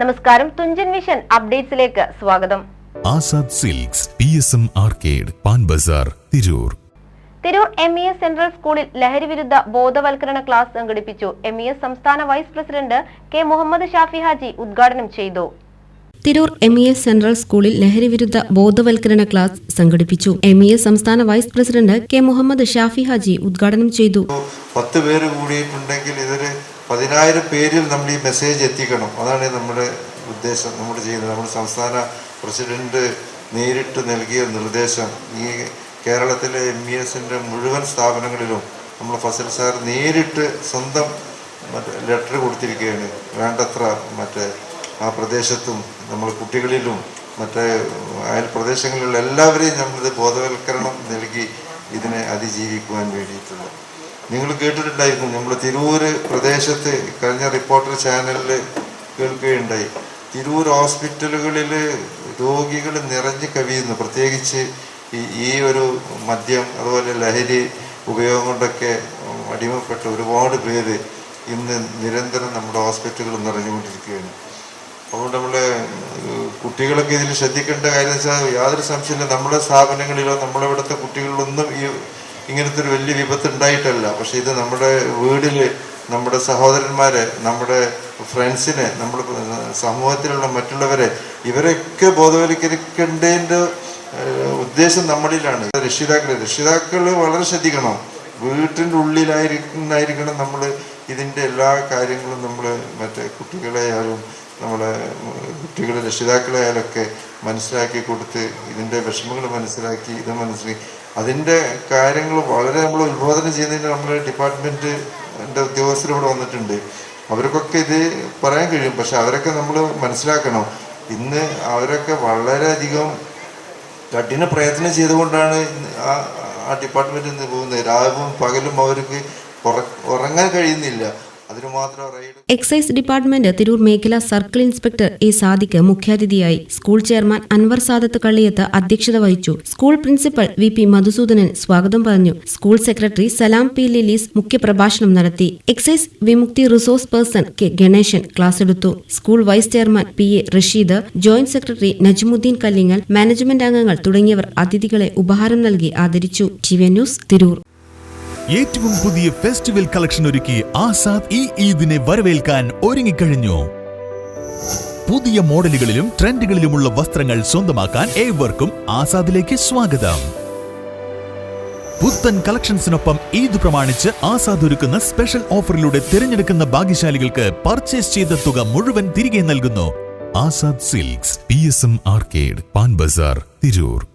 നമസ്കാരം തുഞ്ചൻ മിഷൻ അപ്ഡേറ്റ്സിലേക്ക് സ്വാഗതം. Azad silks P S M arcade Pan Bazar Tirur. Tirur M E S central സ്കൂളിൽ ലഹരിവിരുദ്ധ ബോധവൽക്കരണ ക്ലാസ് സംഘടിപ്പിച്ചു. എം ഇ എസ് സംസ്ഥാന vice president K Muhammad Shafi Haji ഉദ്ഘാടനം ചെയ്തു. Tirur M E S central സ്കൂളിൽ ലഹരിവിരുദ്ധ ബോധവൽക്കരണ ക്ലാസ് സംഘടിപ്പിച്ചു. എം ഇ എസ് സംസ്ഥാന vice president K Muhammad Shafi Haji ഉദ്ഘാടനം ചെയ്തു. പത്ത് പേര് കൂടിയിട്ടുണ്ടെങ്കിൽ ഇതൊരു പതിനായിരം പേരിൽ നമ്മൾ ഈ മെസ്സേജ് എത്തിക്കണം. അതാണ് നമ്മുടെ ഉദ്ദേശം നമ്മൾ ചെയ്യുന്നത്. നമ്മുടെ സംസ്ഥാന പ്രസിഡന്റ് നേരിട്ട് നൽകിയ നിർദ്ദേശം. ഈ കേരളത്തിലെ എം ഇ എസിന്റെ മുഴുവൻ സ്ഥാപനങ്ങളിലും നമ്മൾ ഫസൽ സാർ നേരിട്ട് സ്വന്തം മറ്റേ ലെറ്റർ കൊടുത്തിരിക്കുകയാണ്. വേണ്ടത്ര മറ്റേ ആ പ്രദേശത്തും നമ്മൾ കുട്ടികളിലും മറ്റേ അയൽ പ്രദേശങ്ങളിലുള്ള എല്ലാവരെയും നമ്മളിത് ബോധവൽക്കരണം നൽകി ഇതിനെ അതിജീവിക്കുവാൻ വേണ്ടിയിട്ടുള്ളത്. നിങ്ങൾ കേട്ടിട്ടുണ്ടായിരിക്കും നമ്മൾ തിരൂര് പ്രദേശത്ത് കഴിഞ്ഞ റിപ്പോർട്ടർ ചാനലിൽ കേൾക്കുകയുണ്ടായി. തിരൂർ ഹോസ്പിറ്റലുകളിൽ രോഗികൾ നിറഞ്ഞു കവിയുന്നു. പ്രത്യേകിച്ച് ഈ ഒരു മദ്യം അതുപോലെ ലഹരി ഉപയോഗം കൊണ്ടൊക്കെ അടിമപ്പെട്ട ഒരുപാട് പേര് ഇന്ന് നിരന്തരം നമ്മുടെ ഹോസ്പിറ്റലുകൾ നിറഞ്ഞുകൊണ്ടിരിക്കുകയാണ്. അതുകൊണ്ട് നമ്മൾ കുട്ടികളൊക്കെ ഇതിൽ ശ്രദ്ധിക്കേണ്ട കാര്യം വെച്ചാൽ യാതൊരു സംശയമില്ല നമ്മുടെ സ്ഥാപനങ്ങളിലോ നമ്മളിവിടുത്തെ കുട്ടികളിലൊന്നും ഈ ഇങ്ങനത്തെ ഒരു വലിയ വിപത്ത് ഉണ്ടായിട്ടല്ല പക്ഷെ ഇത് നമ്മുടെ വീടിൽ നമ്മുടെ സഹോദരന്മാരെ നമ്മുടെ ഫ്രണ്ട്സിനെ നമ്മുടെ സമൂഹത്തിലുള്ള മറ്റുള്ളവരെ ഇവരൊക്കെ ബോധവൽക്കരിക്കേണ്ടതിന്റെ ഉദ്ദേശം നമ്മളിലാണ്. രക്ഷിതാക്കൾ രക്ഷിതാക്കൾ വളരെ ശ്രദ്ധിക്കണം. വീട്ടിന്റെ ഉള്ളിലായിരിക്കുന്നായിരിക്കണം നമ്മൾ ഇതിന്റെ എല്ലാ കാര്യങ്ങളും നമ്മൾ മറ്റേ കുട്ടികളെയായാലും നമ്മളെ കുട്ടികളെ രക്ഷിതാക്കളെയാലൊക്കെ മനസ്സിലാക്കി കൊടുത്ത് ഇതിന്റെ വിഷമങ്ങൾ മനസ്സിലാക്കി ഇത് മനസ്സിലാക്കി. അതിന്റെ കാര്യങ്ങൾ വളരെ നമ്മൾ ഉത്ബോധനം ചെയ്യുന്നതിന് നമ്മുടെ ഡിപ്പാർട്ട്മെന്റിന്റെ ഉദ്യോഗസ്ഥർ ഇവിടെ വന്നിട്ടുണ്ട്. അവർക്കൊക്കെ ഇത് പറയാൻ കഴിയും. പക്ഷെ അവരൊക്കെ നമ്മൾ മനസ്സിലാക്കണം. ഇന്ന് അവരൊക്കെ വളരെയധികം കഠിന പ്രയത്നം ചെയ്തുകൊണ്ടാണ് ആ ഡിപ്പാർട്ട്മെന്റിൽ നിന്ന് പോകുന്നത്. രാവും പകലും അവർക്ക് ഉറങ്ങാൻ കഴിയുന്നില്ല. എക്സൈസ് ഡിപ്പാർട്ട്മെന്റ് തിരൂർ മേഖല സർക്കിൾ ഇൻസ്പെക്ടർ എ സാദിക്ക് മുഖ്യാതിഥിയായി സ്കൂൾ ചെയർമാൻ അൻവർ സാദത്ത് കള്ളിയത്ത് അധ്യക്ഷത വഹിച്ചു. School principal V P Madhusoodanan സ്വാഗതം പറഞ്ഞു. School secretary Salam P Lilees മുഖ്യപ്രഭാഷണം നടത്തി. Excise Vimukthi resource person K Ganesan class എടുത്തു. School vice chairman P A Rasheed joint secretary Najmuddeen Kallingal management അംഗങ്ങൾ തുടങ്ങിയവർ അതിഥികളെ ഉപഹാരം നൽകി ആദരിച്ചു. T news Tirur. ഏറ്റവും പുതിയ ഫെസ്റ്റിവൽ കളക്ഷൻ ഒരുക്കി ആസാദ് ഈ ഈദിനെ വരവേൽക്കാൻ ഒരുങ്ങിക്കഴിഞ്ഞു. പുതിയ മോഡലുകളിലും ട്രെൻഡുകളിലുമുള്ള വസ്ത്രങ്ങൾ സ്വന്തമാക്കാൻ ഏവർക്കും ആസാദിലേക്ക് സ്വാഗതം. പുത്തൻ കളക്ഷൻസിനൊപ്പം ഈദ് പ്രമാണിച്ച് ആസാദ് ഒരുക്കുന്ന സ്പെഷ്യൽ ഓഫറിലൂടെ തിരഞ്ഞെടുക്കുന്ന ഭാഗ്യശാലികൾക്ക് പർച്ചേസ് ചെയ്ത തുക മുഴുവൻ തിരികെ നൽകുന്നു. Azad silks P S M arcade Pan Bazar Tirur.